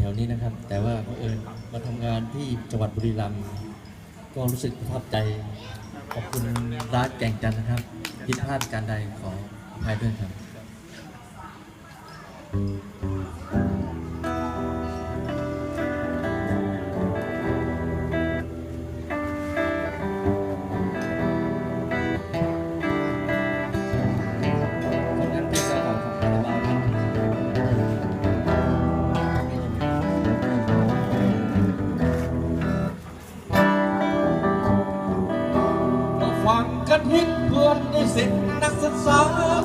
แถวนี้นะครับ แต่ว่าเออมาทำงานที่จังหวัดบุรีรัมย์ก็รู้สึกประทับใจ ขอบคุณร้านแก่งจันนะครับผิดพลาดการใดขออภัยด้วยครับ มาฟังกันฮิตเพื่อนนิสิตนักศึกษา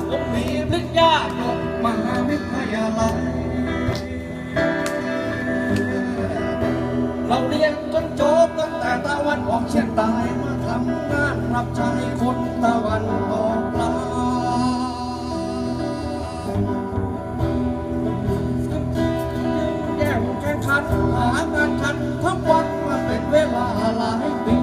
ผมมีปริญญาจบมหาวิทยาลัย เราเรียนจนจบตั้งแต่ตะวันออกเฉียงใต้มาทำงานรับใช้คนตะวันออกกลางแย่งแข่งขันหางานทันทั้งวันมาเป็นเวลาหลายปี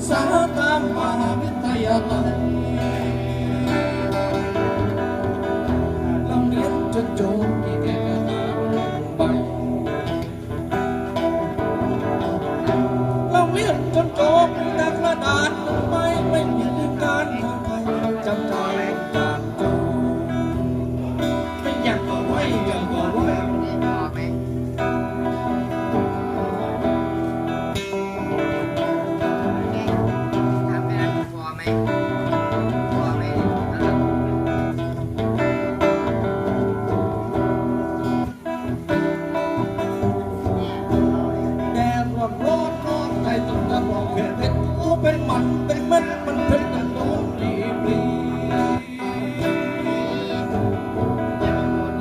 กษาตามมหาวิทยาลัยเราเรียนจนจบที่แก่ตาษใบเราเรียนจนจบแต่กระดานไม่ไม่มีการทางใครจำใจ ต้อการรองเพชรเพชรโอ้เป็นมันเป็นเม็ดมันเป็นกันโดนรีบรี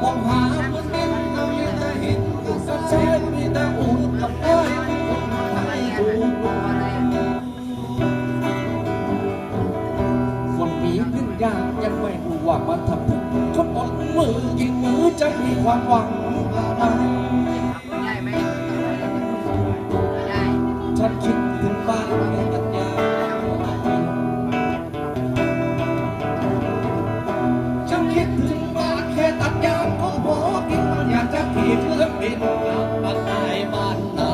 มองหาเมืองดินเอามีแต่หินกับสัตว์เศษมีแต่อุ่นกับอ้อยคนไทยถูคนมีขึ้นยากยังไม่รู้ว่ามันทำทุกเขาปนมือยิงมือจะมีความหวังอะไร บินกลับบ้านนายบ้านนา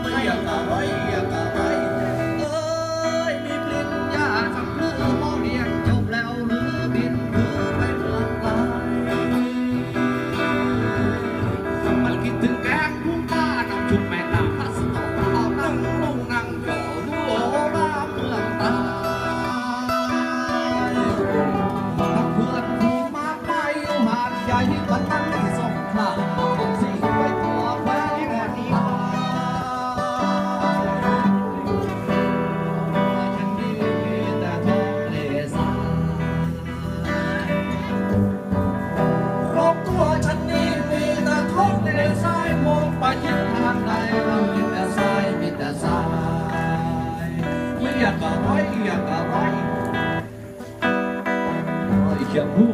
ไม่อยากอะไรอยากอะไร อยากอะ